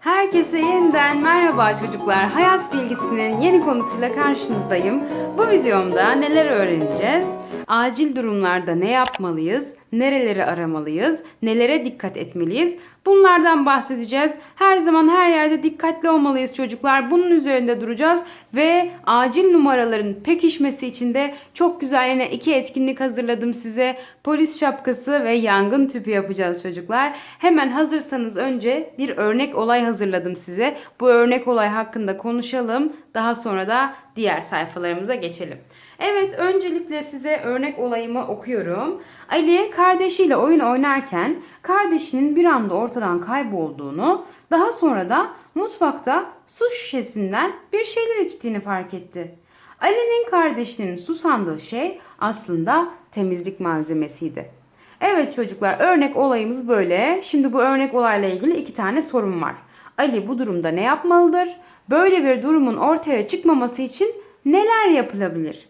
Herkese yeniden merhaba çocuklar. Hayat bilgisinin yeni konusuyla karşınızdayım. Bu videomda neler öğreneceğiz? Acil durumlarda ne yapmalıyız? Nereleri aramalıyız? Nelere dikkat etmeliyiz? Bunlardan bahsedeceğiz. Her zaman her yerde dikkatli olmalıyız çocuklar. Bunun üzerinde duracağız ve acil numaraların pekişmesi için de çok güzel yine iki etkinlik hazırladım size. Polis şapkası ve yangın tüpü yapacağız çocuklar. Hemen hazırsanız önce bir örnek olay hazırladım size. Bu örnek olay hakkında konuşalım. Daha sonra da diğer sayfalarımıza geçelim. Evet, öncelikle size örnek olayımı okuyorum. Ali kardeşiyle oyun oynarken kardeşinin bir anda ortadan kaybolduğunu, daha sonra da mutfakta su şişesinden bir şeyler içtiğini fark etti. Ali'nin kardeşinin su sandığı şey aslında temizlik malzemesiydi. Evet çocuklar örnek olayımız böyle. Şimdi bu örnek olayla ilgili iki tane sorum var. Ali bu durumda ne yapmalıdır? Böyle bir durumun ortaya çıkmaması için neler yapılabilir?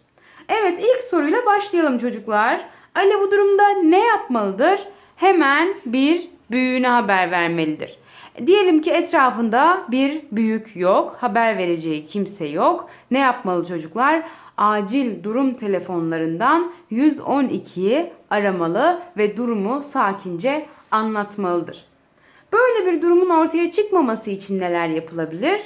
Evet ilk soruyla başlayalım çocuklar. Ali bu durumda ne yapmalıdır? Hemen bir büyüğüne haber vermelidir. Diyelim ki etrafında bir büyük yok, haber vereceği kimse yok. Ne yapmalı çocuklar? Acil durum telefonlarından 112'yi aramalı ve durumu sakince anlatmalıdır. Böyle bir durumun ortaya çıkmaması için neler yapılabilir?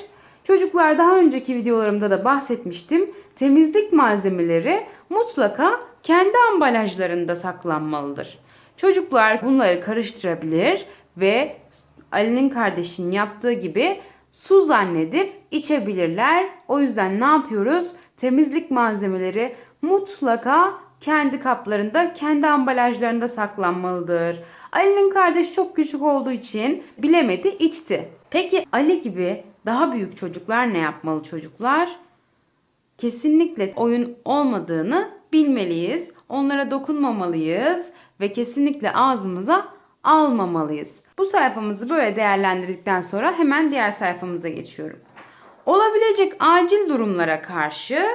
Çocuklar daha önceki videolarımda da bahsetmiştim. Temizlik malzemeleri mutlaka kendi ambalajlarında saklanmalıdır. Çocuklar bunları karıştırabilir ve Ali'nin kardeşinin yaptığı gibi su zannedip içebilirler. O yüzden ne yapıyoruz? Temizlik malzemeleri mutlaka kendi kaplarında, kendi ambalajlarında saklanmalıdır. Ali'nin kardeşi çok küçük olduğu için bilemedi, içti. Peki Ali gibi daha büyük çocuklar ne yapmalı çocuklar? Kesinlikle oyun olmadığını bilmeliyiz. Onlara dokunmamalıyız ve kesinlikle ağzımıza almamalıyız. Bu sayfamızı böyle değerlendirdikten sonra hemen diğer sayfamıza geçiyorum. Olabilecek acil durumlara karşı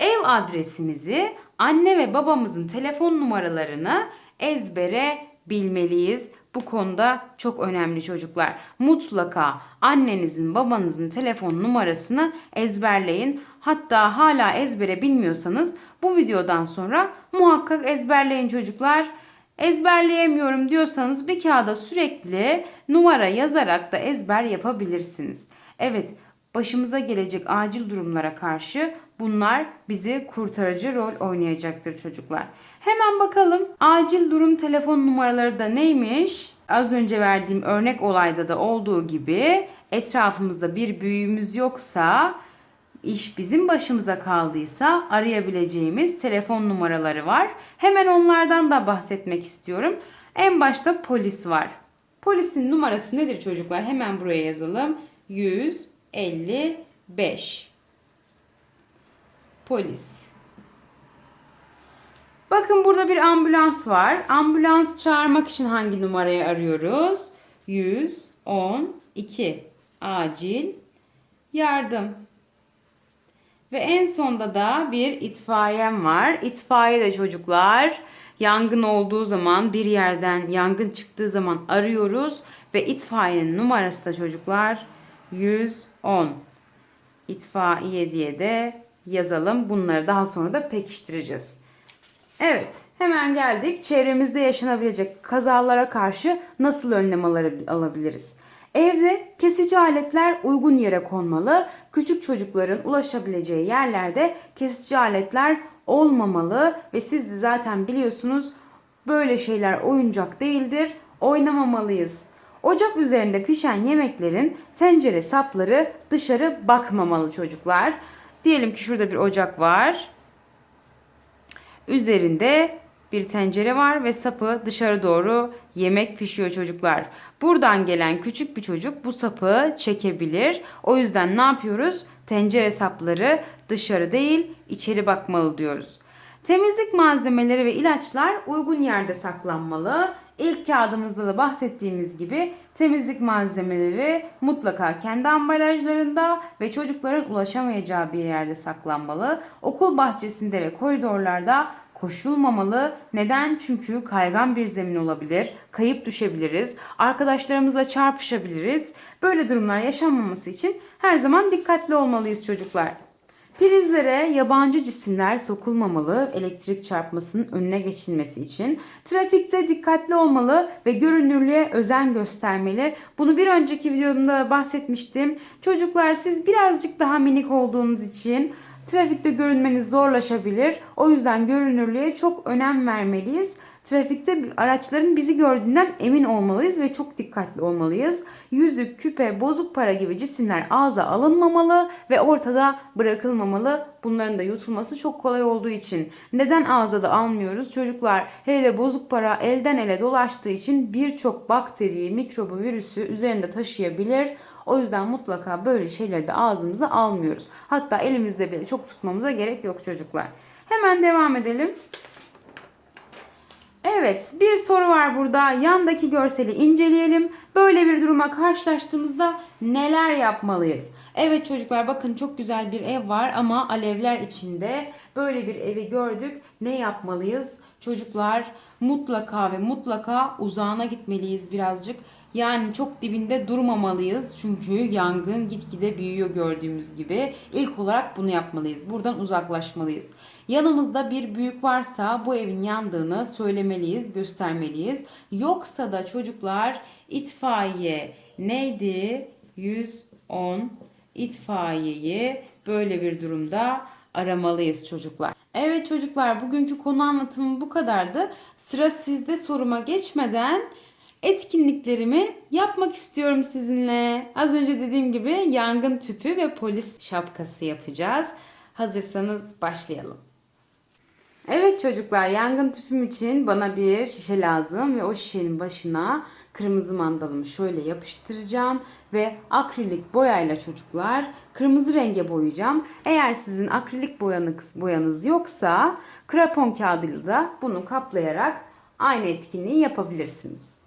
ev adresimizi, anne ve babamızın telefon numaralarını ezbere bilmeliyiz. Bu konuda çok önemli çocuklar. Mutlaka annenizin, babanızın telefon numarasını ezberleyin. Hatta hala ezbere bilmiyorsanız bu videodan sonra muhakkak ezberleyin çocuklar. Ezberleyemiyorum diyorsanız bir kağıda sürekli numara yazarak da ezber yapabilirsiniz. Evet, başımıza gelecek acil durumlara karşı bunlar bizi kurtarıcı rol oynayacaktır çocuklar. Hemen bakalım acil durum telefon numaraları da neymiş? Az önce verdiğim örnek olayda da olduğu gibi etrafımızda bir büyüğümüz yoksa iş bizim başımıza kaldıysa arayabileceğimiz telefon numaraları var. Hemen onlardan da bahsetmek istiyorum. En başta polis var. Polisin numarası nedir çocuklar? Hemen buraya yazalım. 155. Polis. Bakın burada bir ambulans var. Ambulans çağırmak için hangi numarayı arıyoruz? 112. Acil yardım. Ve en sonda da bir itfaiyem var. İtfaiye de çocuklar yangın olduğu zaman bir yerden yangın çıktığı zaman arıyoruz ve itfaiyenin numarası da çocuklar 110. İtfaiye diye de yazalım. Bunları daha sonra da pekiştireceğiz. Evet, hemen geldik. Çevremizde yaşanabilecek kazalara karşı nasıl önlem alabiliriz? Evde kesici aletler uygun yere konmalı. Küçük çocukların ulaşabileceği yerlerde kesici aletler olmamalı ve siz de zaten biliyorsunuz böyle şeyler oyuncak değildir. Oynamamalıyız. Ocak üzerinde pişen yemeklerin tencere sapları dışarı bakmamalı çocuklar. Diyelim ki şurada bir ocak var. Üzerinde bir tencere var ve sapı dışarı doğru yemek pişiyor çocuklar. Buradan gelen küçük bir çocuk bu sapı çekebilir. O yüzden ne yapıyoruz? Tencere sapları dışarı değil içeri bakmalı diyoruz. Temizlik malzemeleri ve ilaçlar uygun yerde saklanmalı. İlk kağıdımızda da bahsettiğimiz gibi temizlik malzemeleri mutlaka kendi ambalajlarında ve çocukların ulaşamayacağı bir yerde saklanmalı. Okul bahçesinde ve koridorlarda koşulmamalı. Neden? Çünkü kaygan bir zemin olabilir, kayıp düşebiliriz, arkadaşlarımızla çarpışabiliriz. Böyle durumlar yaşanmaması için her zaman dikkatli olmalıyız çocuklar. Prizlere yabancı cisimler sokulmamalı elektrik çarpmasının önüne geçilmesi için. Trafikte dikkatli olmalı ve görünürlüğe özen göstermeli. Bunu bir önceki videomda bahsetmiştim. Çocuklar siz birazcık daha minik olduğunuz için trafikte görünmeniz zorlaşabilir. O yüzden görünürlüğe çok önem vermeliyiz. Trafikte araçların bizi gördüğünden emin olmalıyız ve çok dikkatli olmalıyız. Yüzük, küpe, bozuk para gibi cisimler ağza alınmamalı ve ortada bırakılmamalı. Bunların da yutulması çok kolay olduğu için. Neden ağza da almıyoruz? Çocuklar hele bozuk para elden ele dolaştığı için birçok bakteriyi, mikrobu, virüsü üzerinde taşıyabilir. O yüzden mutlaka böyle şeyleri de ağzımıza almıyoruz. Hatta elimizde bile çok tutmamıza gerek yok çocuklar. Hemen devam edelim. Evet, bir soru var burada. Yandaki görseli inceleyelim. Böyle bir duruma karşılaştığımızda neler yapmalıyız? Evet çocuklar bakın çok güzel bir ev var ama alevler içinde. Böyle bir evi gördük. Ne yapmalıyız? Çocuklar mutlaka ve mutlaka uzağına gitmeliyiz birazcık. Yani çok dibinde durmamalıyız. Çünkü yangın gitgide büyüyor gördüğümüz gibi. İlk olarak bunu yapmalıyız. Buradan uzaklaşmalıyız. Yanımızda bir büyük varsa bu evin yandığını söylemeliyiz, göstermeliyiz. Yoksa da çocuklar itfaiye neydi? 110 itfaiyeyi böyle bir durumda aramalıyız çocuklar. Evet çocuklar bugünkü konu anlatımı bu kadardı. Sıra sizde soruma geçmeden etkinliklerimi yapmak istiyorum sizinle. Az önce dediğim gibi yangın tüpü ve polis şapkası yapacağız. Hazırsanız başlayalım. Evet çocuklar yangın tüpüm için bana bir şişe lazım ve o şişenin başına kırmızı mandalımı şöyle yapıştıracağım ve akrilik boyayla çocuklar kırmızı renge boyayacağım. Eğer sizin akrilik boyanız, boyanız yoksa krapon kağıdıyla da bunu kaplayarak aynı etkinliği yapabilirsiniz.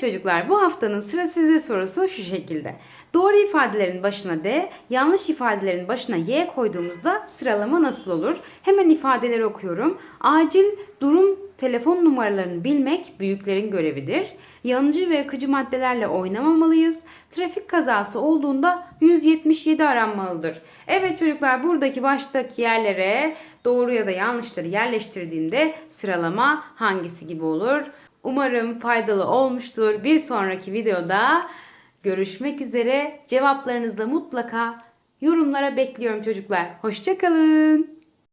Çocuklar bu haftanın sıra sizde sorusu şu şekilde. Doğru ifadelerin başına D, yanlış ifadelerin başına Y koyduğumuzda sıralama nasıl olur? Hemen ifadeleri okuyorum. Acil durum telefon numaralarını bilmek büyüklerin görevidir. Yanıcı ve akıcı maddelerle oynamamalıyız. Trafik kazası olduğunda 177 aranmalıdır. Evet çocuklar buradaki baştaki yerlere doğru ya da yanlışları yerleştirdiğimde sıralama hangisi gibi olur? Umarım faydalı olmuştur. Bir sonraki videoda görüşmek üzere. Cevaplarınızı da mutlaka yorumlara bekliyorum çocuklar. Hoşçakalın.